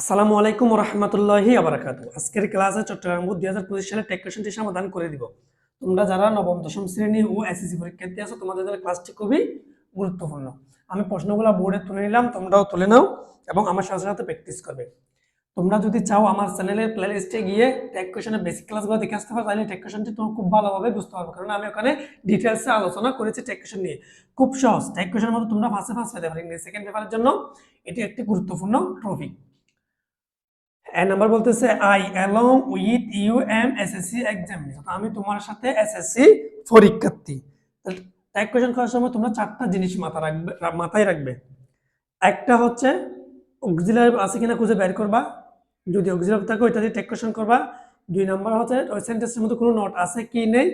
আসসালামু আলাইকুম রহমতুল্লাহি আবরাকাত আজকের ক্লাসে চট্টগ্রাম দুই হাজার পঁচিশ সালে টেক কোয়েশনটি সমাধান করে দিব। তোমরা যারা নবম, দশম শ্রেণি ও এসএসসি পরীক্ষার্থী আছো, তোমাদের জন্য ক্লাসটি খুবই গুরুত্বপূর্ণ। আমি প্রশ্নগুলো বোর্ডে তুলে নিলাম, তোমরাও তুলে নাও এবং আমার সাথে সাথে প্র্যাকটিস করবে। তোমরা যদি চাও আমার চ্যানেলের প্লে লিস্টে গিয়ে টেক কোয়েশনের বেসিক ক্লাসগুলো দেখে আসতে পারো, তাহলে টেক কোয়েশনটি তোমার খুব ভালোভাবে বুঝতে পারবে। কারণ আমি ওখানে ডিটেলসে আলোচনা করেছি টেক কোয়েশন নিয়ে। খুব সহজ। টেক কোয়েশনের মধ্যে তোমরা ফার্স্টে ফার্স্ট পেতে পারো সেকেন্ড পেপারের জন্য। এটি একটি গুরুত্বপূর্ণ টপিক এ নাম্বার বলতেছে I along with you am SSC examination আমি তোমার সাথে এসএসসি পরীক্ষার্থী। এক কোয়েশন করার সময় তোমরা চারটা জিনিস মাথা রাখবে মাথায় রাখবে। একটা হচ্ছে অক্সিলারি আছে কিনা খুঁজে বের করবা। যদি অক্সিলারি থাকে, ওইটা দিয়ে টেক কোয়েশন করবা। দুই নাম্বার হচ্ছে, ওই সেন্টেন্সের মধ্যে কোনো নোট আছে কি নেই,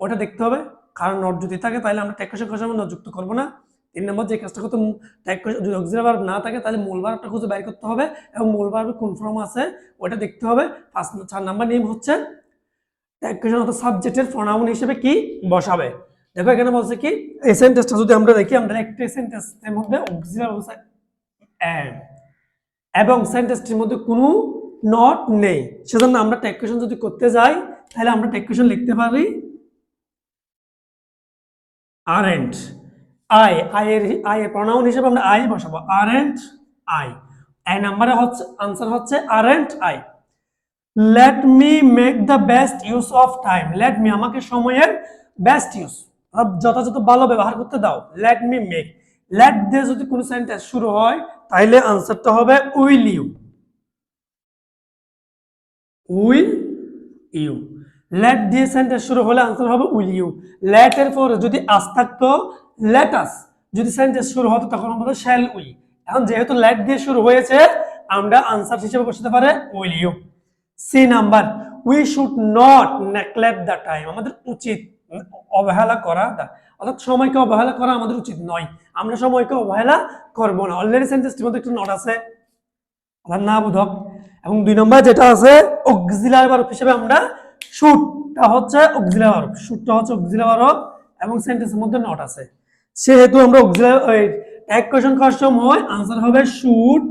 ওটা দেখতে হবে। কারণ নোট যদি থাকে, তাহলে আমরা টেক কোয়েশন করার সময় নোট যুক্ত করব না। তিন নম্বর যে কাজটা করতে টেক কোয়েশন যদি অক্সিলারি না থাকে, তাহলে মূল ভার্বটা খুঁজে বের করতে হবে এবং মূল ভার্বে কোন ফর্ম আছে ওটা দেখতে হবে। পাঁচ চার নাম্বার নিয়ম হচ্ছে টেক কোয়েশন অর্থাৎ সাবজেক্টের প্রনাউন হিসেবে কি বসাবে। দেখো এখানে বলছে কি, এই সেন্টেন্সটা যদি আমরা দেখি, আমরা একটি সেন্টেন্সের মধ্যে অক্সিলারি অবস্থায় and এবং সেন্টেন্সটির মধ্যে কোনো নট নেই। সেজন্য আমরা টেক কোয়েশন যদি করতে যাই, তাহলে আমরা টেক কোয়েশন লিখতে পারি আরেন্ট আই আই এর প্রনাউন হিসেবে আমরা আই বসাবো। আর এন্ড আই আই নাম্বারে হচ্ছে আনসার হচ্ছে আর and I let me make the best use of time let me আমাকে সময়ের বেস্ট ইউজ যথাযথ ভালো ব্যবহার করতে দাও। লেট মি মেক লেট দিয়ে যদি কোনো সেন্টেন্স শুরু হয় তাহলে আনসারটা হবে will you will you let দিয়ে সেন্টেন্স শুরু হলে আনসার হবে উইল ইউ লেট এর পরে যদি আস থাকতো লেট আস যদি সেন্টেন্স শুরু হতো তখন আমাদের শ্যাল উই এখন যেহেতু লেট দিয়ে শুরু হয়েছে, আমরা আনসার হিসেবে বসাতে পারে will you C number we should not neglect the time আমাদের উচিত অবহেলা করা, অর্থাৎ সময়কে অবহেলা করা আমাদের উচিত নয়। আমরা সময়কে অবহেলা করব না। অলরেডি সেন্টেন্সটির মধ্যে একটু নট আছে। অর্থাৎ না বোধক এবং দুই নম্বর যেটা আছে অক্সিলার ভার্ব হিসেবে আমরা শুটটা হচ্ছে অক্সিলার ভার্ব শুটটা হচ্ছে অক্সিলার ভার্ব এবং সেন্টেন্সের মধ্যে নট আছে। সেহেতু আমরা এক কোয়েশন করার সময় আনসার হবে shall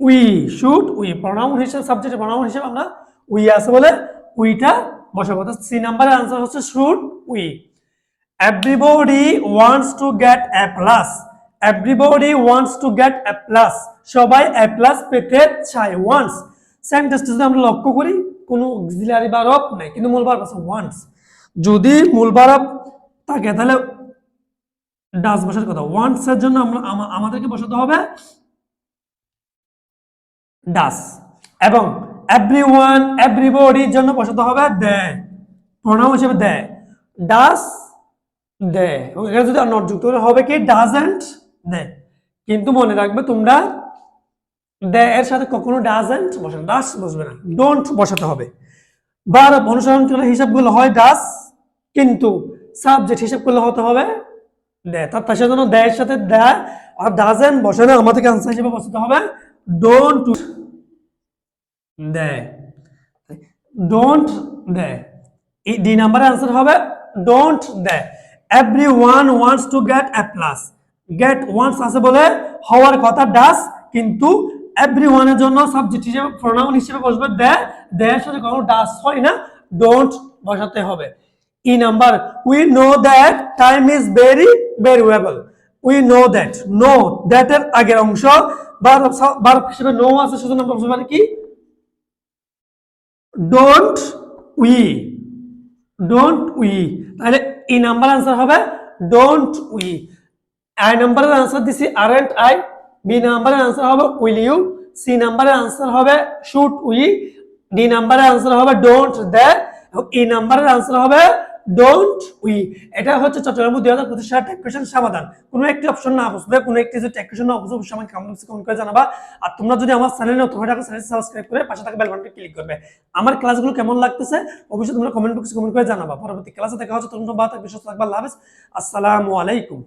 we should we pronoun হিসেবে সাবজেক্ট প্রনাউন হিসেবে আমরা উই আছে বলে উইটা বসাবো। তো সি নাম্বারের আনসার হচ্ছে should we everybody wants to get A plus everybody wants to get A plus সবাই এ প্লাস পেতে চায় ওয়ান্টস সেন্টেন্সটা যদি আমরা লক্ষ্য করি, কোনো অক্সিলারি ভার্ব নাই, কিন্তু মূল ভার্ব আছে ওয়ান্টস যদি মূল ভার্ব থাকে, তাহলে ডাস বসার কথা। ওয়ান্টস এর জন্য আমাদেরকে বসাতে হবে ডাস এবং এভরি ওয়ান এভরিবডির জন্য বসাতে হবে দে। প্রণাম হিসেবে দে। ডাস দে। যদি নট যুক্ত হবে কি? Doesn't they. কিন্তু মনে রাখবে তোমরা দে এর সাথে কখনো ডাজেন্ট বসে ডাস বসবে না। ডোন্ট বসাতে হবে। বার অনুসরণ হিসাবগুলো হয় ডাস কিন্তু সাবজেক্ট হিসাব করলে হতে হবে দে তার তার সাথে দেয়ের সাথে দেয় আর ডাজেন্ট বসে না। আমাদেরকে আনসার হিসেবে বসাতে হবে। ডোন্ট দেয়। ডোন্ট দেয়। এই ডি নাম্বারের আনসার হবে don't they. Everyone wants to get A plus get wants আছে বলে হওয়ার কথা ডাস কিন্তু এভরি ওয়ানের জন্য সাবজেক্ট হিসেবে প্রোনাউন হিসেবে বসবে দে দেয়ের সাথে কখনো ডাস হয় না। ডোন্ট বসাতে হবে। E number we know that time is very variable we know that know that এর আগের অংশ, বার বার হিসেবে নো আছে সেজন্য আমরা বলতে পারি কি? ডোন্ট উই ডোন্ট উই তাহলে এই নাম্বার আনসার হবে ডোন্ট উই আই নাম্বারের আনসার দিছি আরেন্ট আই বি নাম্বারের আনসার হবে উইল ইউ সি নাম্বারের আনসার হবে শুট উই ডি নাম্বারের আনসার হবে ডোন্ট দে এবং ই নাম্বারের আনসার হবে ডোন্ট উই এটা হচ্ছে চট্টগ্রাম দুই হাজার পঁচিশ সালের টেকুয়েশন সমাধান। কোনো একটি অপশন না বুঝবে কোনো একটি যদি টেকুয়েশন না বুঝবে অবশ্যই আমাকে কমেন্ট কমেন্ট করে জানাবা। আর তোমরা যদি আমার চ্যানেল নতুন হয়ে থাকো চ্যানেল সাবস্ক্রাইব করে পাশে থাকা বেল ক্লিক করবে। আমার ক্লাসগুলো কেমন লাগতেছে, অবশ্যই তোমরা কমেন্ট বক্সে কমেন্ট করে জানাবা। পরবর্তী ক্লাসে দেখা হচ্ছে তোমরা বা থাকবে, সুস্থ থাকবা, আল্লাহ আসসালামু আলাইকুম।